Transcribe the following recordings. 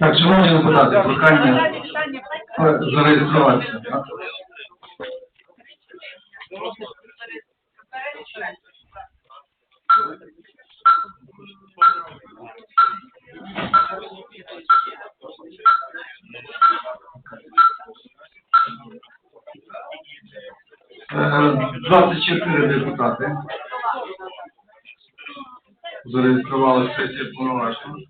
Так, шановні депутати, прохання е, зареєструватися. Е, 24 депутати зареєстрували сесію повноважень.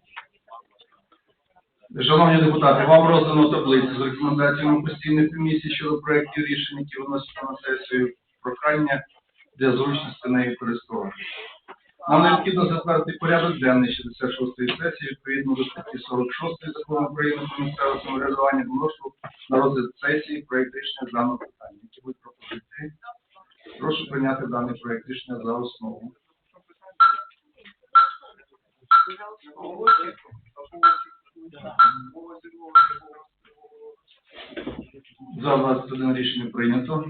Шановні депутати, вам роздано таблицю з рекомендаціями постійних комісій щодо проєктів рішень, які виносяться на сесію прохання для зручності нею користування. Нам необхідно затвердити порядок денний 66-ї сесії відповідно до статті 46 закону України про місцеве самоврядування вношу на розгляд сесії проєкт рішення даного питання. Які будуть пропозиції? Прошу прийняти даний проєкт рішення за основу. За 21 рішення прийнято.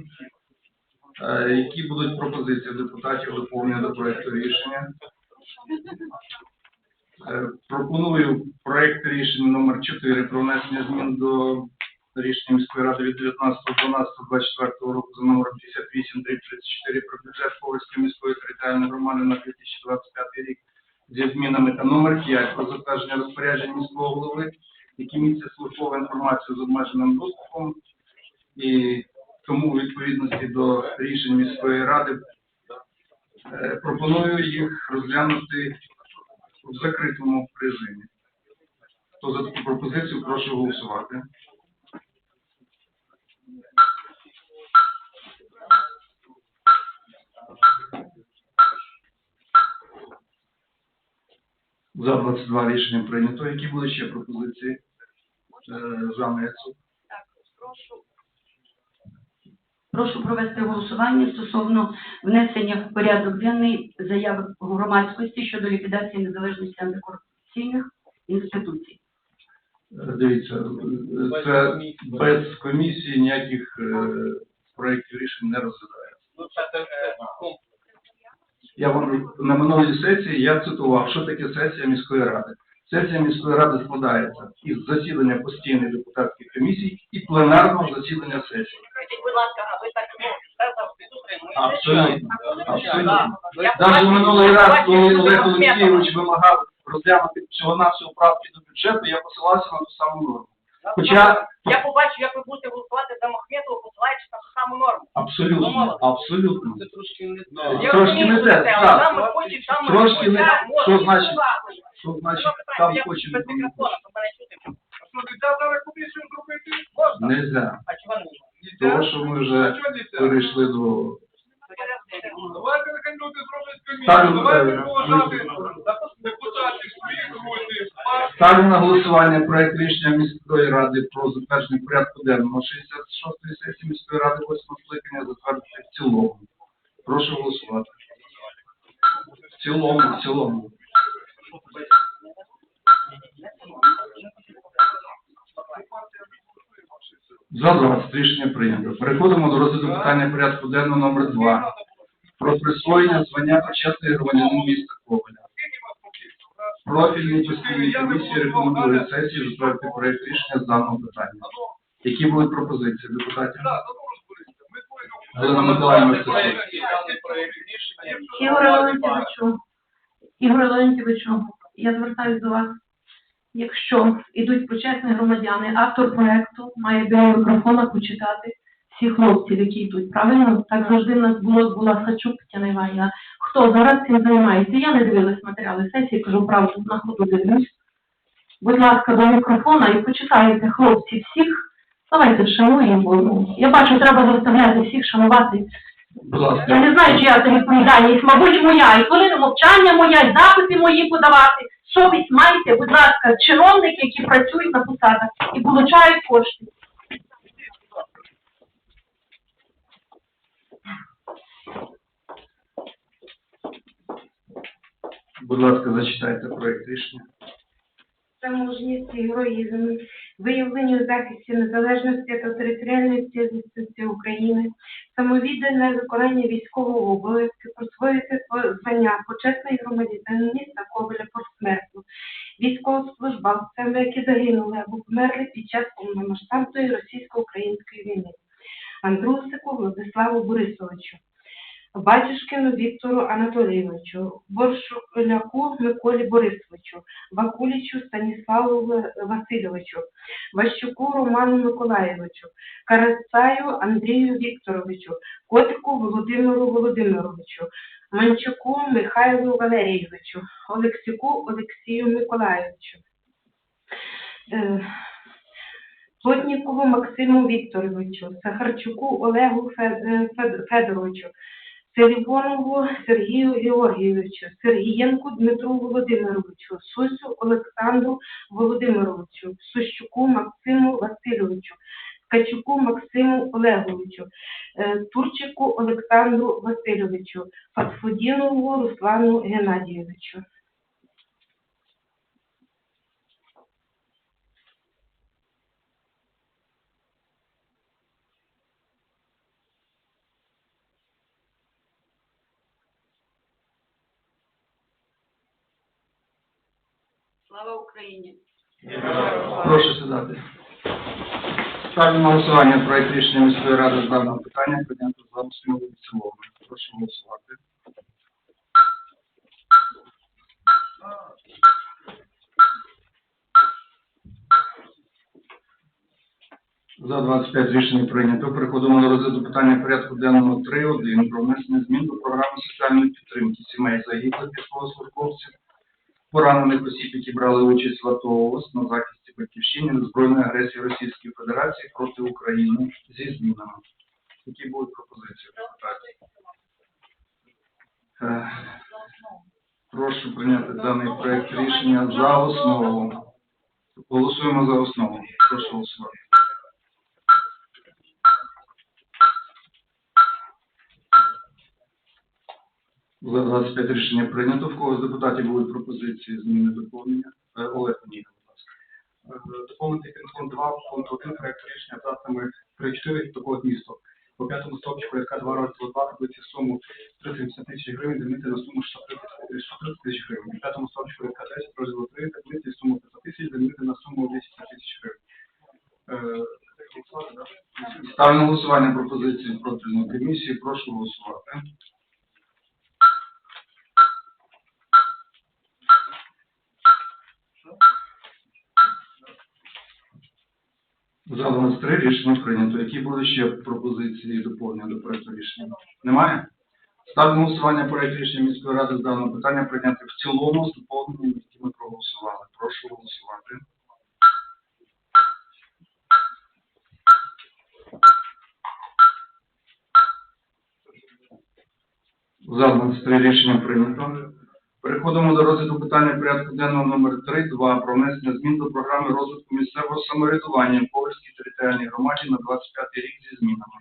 Е, Які будуть пропозиції депутатів доповнення до проекту рішення? Е, Пропоную проект рішення номер 4 про внесення змін до рішення міської ради від 19.12.24 року за номером 58 34 про бюджет Ковальської міської територіальної громади на 2025 рік зі змінами та номер 5 про затвердження розпоряджень міського голови, які містять службову інформацію з обмеженим доступом і тому у відповідності до рішень міської ради е, пропоную їх розглянути в закритому режимі. Хто за таку пропозицію, прошу голосувати. За 22 рішення прийнято. Які були ще пропозиції? Е, Жанна Яцук. Прошу провести голосування стосовно внесення в порядок денний заяви громадськості щодо ліквідації незалежності антикорупційних інституцій. Е, Дивіться, це без комісії ніяких е, проєктів рішень не розглядається. Ну, це е, комплекс. Я вам на минулій сесії я цитував, що таке сесія міської ради. Сесія міської ради складається із засідання постійної депутатської комісії і пленарного засідання сесії. Будь ласка, а ви так ну? Абсолютно. Абсолютно. Навіть минулий раз, коли Олег Олексійович вимагав розглянути всього навсього правки до бюджету, я посилався на ту саму норму. Хоча Я побачу, як ви будете голосувати за Махметова, посилаючись на ту саму норму. абсолютно, абсолютно. Це трошки не Я Трошки розумію, не що те, це, але так. там ми хочемо, там ми Трошки хочемо, не- що значить? Що значить там я хочемо? без мікрофона, щоб мене чути. Нельзя. А чого не можна? Тому що ми вже перейшли до Давайте нехай люди зроблять Ставлю, комісію, давайте е, поважати. Ставлю на голосування проект рішення міської ради про затвердження порядку денного 66-ї сесії міської ради 8 скликання затвердити в цілому. Прошу голосувати. В цілому, в цілому. За 20 рішення прийнято. Переходимо до розгляду питання порядку денного номер 2 про присвоєння звання почесний громадянин міста Коваля. Профільні постійні комісії рекомендують сесії затвердити проект рішення з даного питання. Які будуть пропозиції депутатів? Галина Миколаївна Стецюк. Ігор Леонтьовичу, Ігор Леонтьовичу, я звертаюся до вас. Якщо йдуть почесні громадяни, автор проекту має біля мікрофона почитати всіх хлопців, які йдуть. Правильно? Так завжди в нас було, була Сачук Тетяна Іванівна. Хто зараз цим займається? Я не дивилась матеріали сесії, кажу правду, на ходу дивлюсь. Будь ласка, до мікрофона і почитайте хлопців всіх. Давайте вшануємо. бо, ну, Я бачу, треба заставляти всіх шанувати Будь ласка. я не знаю, чия це відповідальність, мабуть, моя. І хвилина мовчання моя, і записи мої подавати. Совість майте, будь ласка, чиновники, які працюють на посадах і получають кошти. Будь ласка, зачитайте проект рішення. Це мужність і героїзм. виявленню і захисті незалежності та територіальної цілісності України, самовіддане виконання військового обов'язку, присвоїти звання почесний громадянин міста Ковеля посмертно, військовослужбовцям, які загинули або померли під час повномасштабної російсько-української війни. Андрусику Владиславу Борисовичу, Батюшкину Віктору Анатолійовичу, Боршуляку Миколі Борисовичу, Вакулічу Станіславу Васильовичу, Ващуку Роману Миколаєвичу, Карацаю Андрію Вікторовичу, Котику Володимиру Володимировичу, Манчуку Михайлу Валерійовичу, Олексюку Олексію Миколаєвичу. Е, Плотнікову Максиму Вікторовичу, Сахарчуку Олегу е, Фед- Федоровичу, Селівонову Сергію Георгійовичу, Сергієнку Дмитру Володимировичу, Сусю Олександру Володимировичу, Сущуку Максиму Васильовичу, Ткачуку Максиму Олеговичу, е, Турчику Олександру Васильовичу, Фатфудінову Руслану Геннадійовичу. Україні! Прошу сідати. Ставлю голосування проект рішення міської ради з даного питання прийнято за основу і цілому. Прошу голосувати. За 25 рішення прийнято. Переходимо до розгляду питання порядку денного 3.1 про внесення змін до програми соціальної підтримки сімей загиблих військовослужбовців поранених осіб, які брали участь в АТО ООС на захисті батьківщини від збройної агресії Російської Федерації проти України зі змінами. Які будуть пропозиції? Е, Прошу прийняти даний проект рішення за основу. Голосуємо за основу. Прошу голосувати. За 25 рішення прийнято. В кого з депутатів будуть пропозиції зміни доповнення? Е, Олег Ніка, будь ласка. Е, доповнити пункт 2, пункт 1 проекту рішення абзацами 3-4 такого змісту. По п'ятому стопчику порядка 2 розділу 2 таблиці суму 370 тисяч гривень замінити на суму 630 630 тисяч гривень. У п'ятому стопчику порядка 10 розділу 3 таблиці суму 500 тисяч замінити на суму 200 тисяч гривень. Е. Ставлю на голосування пропозиції профільної комісії. Прошу голосувати. За 23 рішення прийнято. Які будуть ще пропозиції доповнення до проекту рішення? Немає? Ставлю голосування проект рішення міської ради з даного питання прийняти в цілому з доповненням, які ми проголосували. Прошу голосувати. За 23 рішення прийнято. Переходимо до розгляду питання порядку денного номер 3.2 про внесення змін до програми розвитку місцевого самоврядування в Ковальській територіальній громаді на 25 рік зі змінами.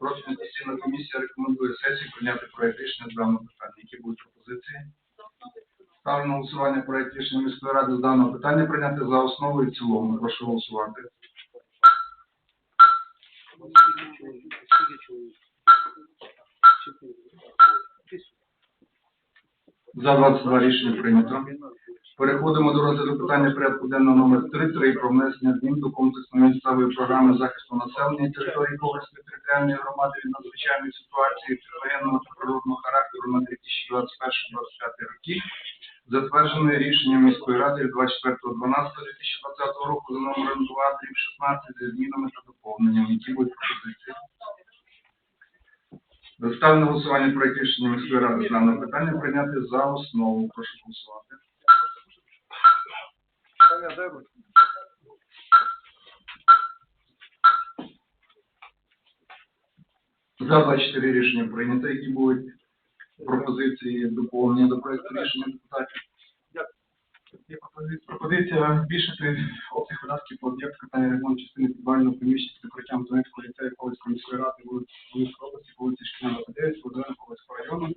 Профільна постійна комісія рекомендує сесії прийняти проект рішення з даного питання. Які будуть пропозиції? Ставлю на голосування проект рішення міської ради з даного питання прийняти за основу і цілому. Прошу голосувати. За 22 рішення прийнято. Переходимо до розгляду питання порядку денного номер 3.3 про внесення змін до комплексної місцевої програми захисту населення території Ковальської територіальної громади від надзвичайної ситуації воєнного та природного характеру на 2021-2025 роки, затвердженої рішенням міської ради від 24.12.2020 року за номером 2 16 зі змінами та доповненнями. Які будуть пропозиції? Ставлю на голосування проект рішення міської ради з даного питання прийняти за основу. Прошу голосувати. Таня, дай руку. За 24 рішення прийнято. Які будуть пропозиції доповнення до проекту рішення депутатів? Є пропозиція збільшити обсяг видатків по об'єкту капітальний ремонт частини підвального приміщення з укриттям Донецького ліцею Ковальської міської ради Волинської області, вулиці Шкільна 29, Володимира Ковальського району.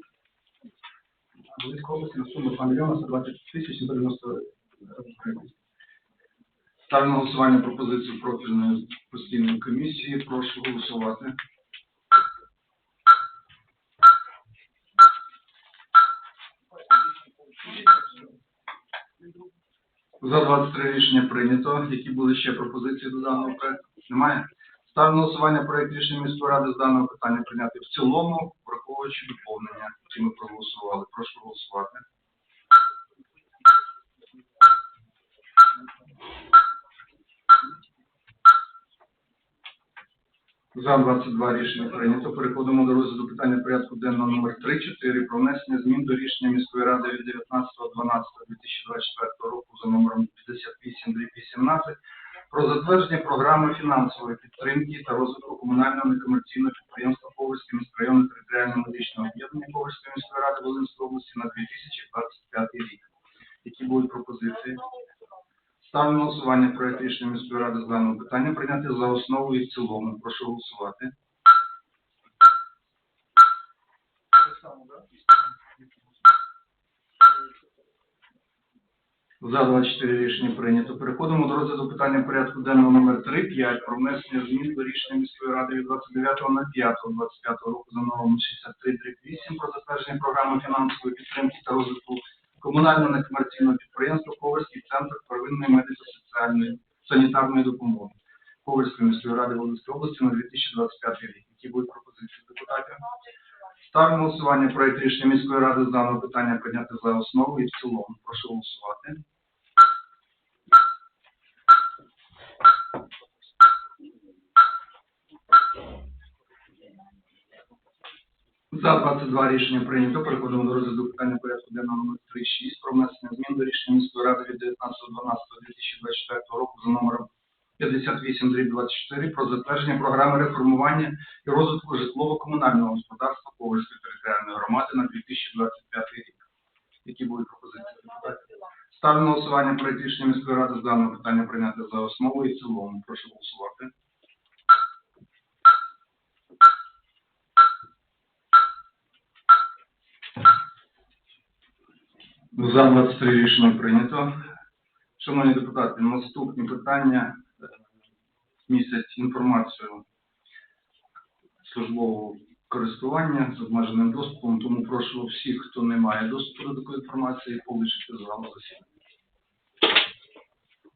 Волинської області на суму 2 мільйони 120 тисяч 190 гривень. Ставлю на голосування пропозицію профільної постійної комісії. Прошу голосувати. За 23 рішення прийнято. Які були ще пропозиції до даного проекту? Немає? Ставлю на голосування проект рішення міської ради з даного питання прийняти в цілому, враховуючи доповнення, які ми проголосували. Прошу голосувати. За 22 рішення прийнято. Переходимо до розгляду питання порядку денного номер 3-4 про внесення змін до рішення міської ради від 19.12.2024 року за номером 58 про затвердження програми фінансової підтримки та розвитку комунального некомерційного підприємства Ковальське міськрайонне територіальне медичне об'єднання Ковальської міської ради Волинської області на 2025 рік. Які будуть пропозиції? Ставлю на голосування проект рішення міської ради з даного питання прийняти за основу і в цілому. Прошу голосувати. За 24 рішення прийнято. Переходимо до розгляду питання порядку денного номер 3.5 про внесення змін до рішення міської ради від 29.05.25 року за номером 63.8 про затвердження програми фінансової підтримки та розвитку комунального некомерційного підприємства Ковальський центр первинної медико-соціальної санітарної допомоги Ковальської міської ради Волинської області на 2025 рік. Які будуть пропозиції депутатів? Ставлю голосування проект рішення міської ради з даного питання прийняти за основу і в цілому. Прошу голосувати. За 22 рішення прийнято. Переходимо до розгляду питання порядку денного номер 3.6 про внесення змін до рішення міської ради від 19.12.2024 року за номером 58 про затвердження програми реформування і розвитку житлово-комунального господарства Ковальської територіальної громади на 2025 рік. Які будуть пропозиції депутатів? Ставлю на голосування проект рішення міської ради з даного питання прийняти за основу і в цілому. Прошу голосувати. За 23 рішення прийнято. Шановні депутати, наступні питання місяць містять інформацію службового користування з обмеженим доступом, тому прошу всіх, хто не має доступу до такої інформації, полишити залу засідання.